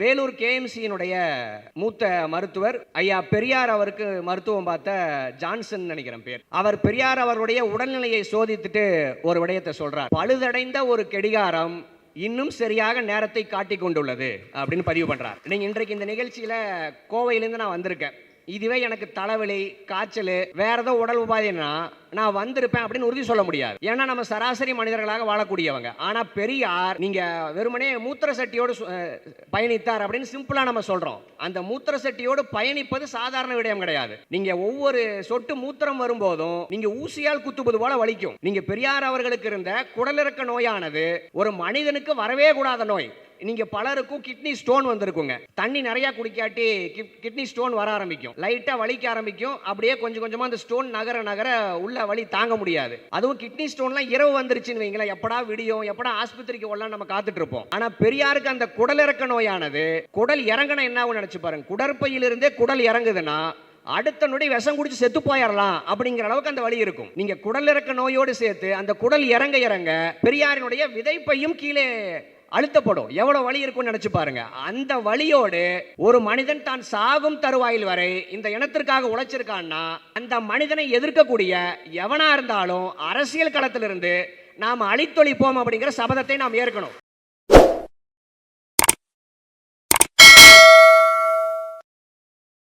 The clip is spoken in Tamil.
வேலூர் கேஎம்சியினுடைய மூத்த மருத்துவர் ஐயா பெரியார் அவருக்கு மருத்துவம் பார்த்த ஜான்சன் நினைக்கிறேன் பேர். அவர் பெரியார் அவருடைய உடல்நிலையை சோதித்துட்டு ஒரு விடயத்தை சொல்றார். பழுதடைந்த ஒரு கெடிகாரம் இன்னும் சரியாக நேரத்தை காட்டி கொண்டுள்ளது அப்படின்னு பதிவு பண்றார். நீங்க இன்றைக்கு இந்த நிகழ்ச்சியில கோவையிலேருந்து நான் வந்திருக்கேன். இதுவே எனக்கு தலைவலி காய்ச்சல் வேற ஏதோ உடல் உபாதினா நான் வந்திருப்பேன் அப்படின்னு உறுதி சொல்ல முடியாது. ஏன்னா நம்ம சராசரி மனிதர்களாக வாழக்கூடியவங்க. ஆனா பெரியார் நீங்க வெறுமனே மூத்திர சட்டியோடு சு- பயணித்தார் அப்படின்னு சிம்பிளா நம்ம சொல்றோம். அந்த மூத்திர சட்டியோடு பயணிப்பது சாதாரண விடயம் கிடையாது. நீங்க ஒவ்வொரு சொட்டு மூத்திரம் வரும்போதும் நீங்க ஊசியால் குத்துவது போல வலிக்கும். நீங்க பெரியார் அவர்களுக்கு இருந்த குடலிறக்க நோயானது ஒரு மனிதனுக்கு வரவே கூடாத நோய். நீங்கள் பலருக்கும் கிட்னி ஸ்டோன் வந்திருக்குங்க. தண்ணி நிறையா குடிக்காட்டி கிட்னி ஸ்டோன் வர ஆரம்பிக்கும். லைட்டாக வலிக்க ஆரம்பிக்கும். அப்படியே கொஞ்சம் கொஞ்சமாக அந்த ஸ்டோன் நகர நகர உள்ள வலி தாங்க முடியாது. அதுவும் கிட்னி ஸ்டோன்லாம் இரவு வந்துருச்சுன்னு வைங்களேன். எப்படா விடியும் எப்படா ஆஸ்பத்திரிக்கு வரலாம் நம்ம காத்துட்டு இருப்போம். ஆனால் பெரியாருக்கு அந்த குடலிறக்க நோயானது குடல் இறங்கின என்ன நினச்சி பாருங்க. குடற்பையிலிருந்தே குடல் இறங்குதுன்னா அடுத்த நொடி விஷம் குடிச்சு செத்து போயிடலாம் அப்படிங்கிற அளவுக்கு அந்த வழி இருக்கும். நீங்க குடல் இறக்க நோயோடு சேர்த்து அந்த குடல் இறங்க இறங்க பெரியாரினுடைய விதைப்பையும் கீழே அழுத்தப்படும் எவ்வளவு வழி இருக்கும்னு நினைச்சு பாருங்க. அந்த வழியோடு ஒரு மனிதன் தான் சாகும் தருவாயில் வரை இந்த இனத்திற்காக உழைச்சிருக்கான்னா அந்த மனிதனை எதிர்க்கக்கூடிய எவனா இருந்தாலும் அரசியல் களத்திலிருந்து நாம் அழித்தொழிப்போம் அப்படிங்கிற சபதத்தை நாம் ஏற்கணும்.